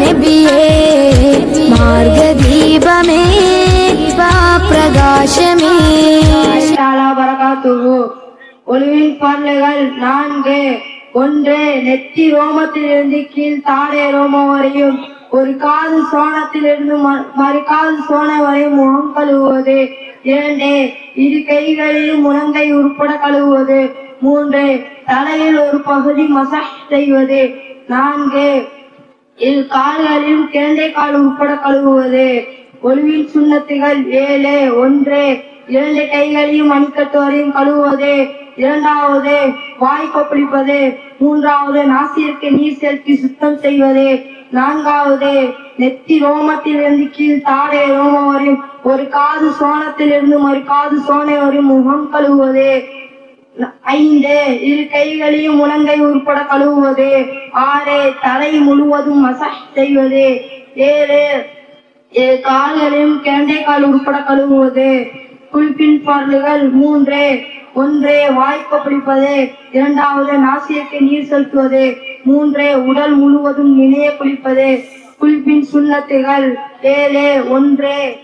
நபியே மார்க தீபமே பா பிரகாசமே ஒளிவின் பல்லுகள் நான்கு. ஒன்று நெத்தி ரோமத்திலிருந்து கீழ் தாடை ரோமம் வரையும் ஒரு காது சோனத்திலிருந்து மறு காது சோன வரையும் முகம் கழுவுவது. இரண்டு இரு கைகளிலும் முழங்கை உருப்பட கழுவுவது. மூன்று தலையில் ஒரு பகுதி மசாஜ் செய்வது. நான்கு இது கால்களையும் கிழந்தை கால் உட்பட கழுவுவது. ஒளிவின் சுண்ணத்துகள் ஏழு ஒன்று. இரண்டு கைகளையும் மணிக்கட்டுவரையும் கழுவுவது. இரண்டாவது வாய் கொப்பளிப்பது. மூன்றாவது நாசிற்கு நீர் செலுத்தி சுத்தம் செய்வது. நான்காவது நெத்தி ரோமத்திலிருந்து கீழ் தாடை ரோமம் வரையும் ஒரு காது சோனத்திலிருந்து ஒரு காது சோனை வரையும் முகம் கழுவுவது. ஐந்து இரு கைகளையும் முழங்கை உட்பட கழுவுவது. ஆறு தலை முழுவதும் மசாஜ் செய்வது. ஏழு கால்களையும் கிழண்டை கால் உட்பட கழுவுவது. குளிப்பின் பாடல்கள் மூன்று ஒன்று வாய்ப்பு பிடிப்பது. இரண்டாவது நாசியத்தை நீர் செலுத்துவது. மூன்று உடல் முழுவதும் நினைய குளிப்பது. குளிப்பின் சுண்ணத்துகள். ஏழு ஒன்று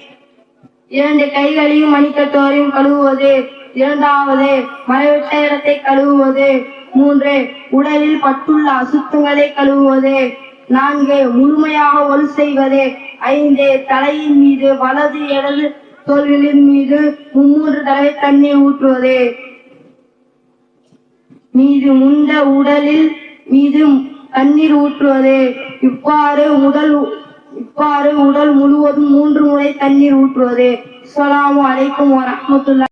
இரண்டு கைகளையும் மணிக்கட்டோரையும் கழுவுவது. இரண்டாவது மறைவிட்ட இடத்தை கழுவுவது. மூன்று உடலில் பட்டுள்ள அசுத்தங்களை கழுவுவது. நான்கு முழுமையாக ஒல் செய்வது. ஐந்து தலையின் மீது வலது இடது தோல்களின் மீது மும்மூன்று தடவை தண்ணீர் ஊற்றுவது. மீது முண்ட உடலில் மீது தண்ணீர் ஊற்றுவது. இவ்வாறு உடல் இவ்வாறு உடல் முழுவதும் மூன்று முறை தண்ணீர் ஊற்றுவது. அஸ்ஸலாமு அலைக்கும் வரஹ்மத்துல்லாஹி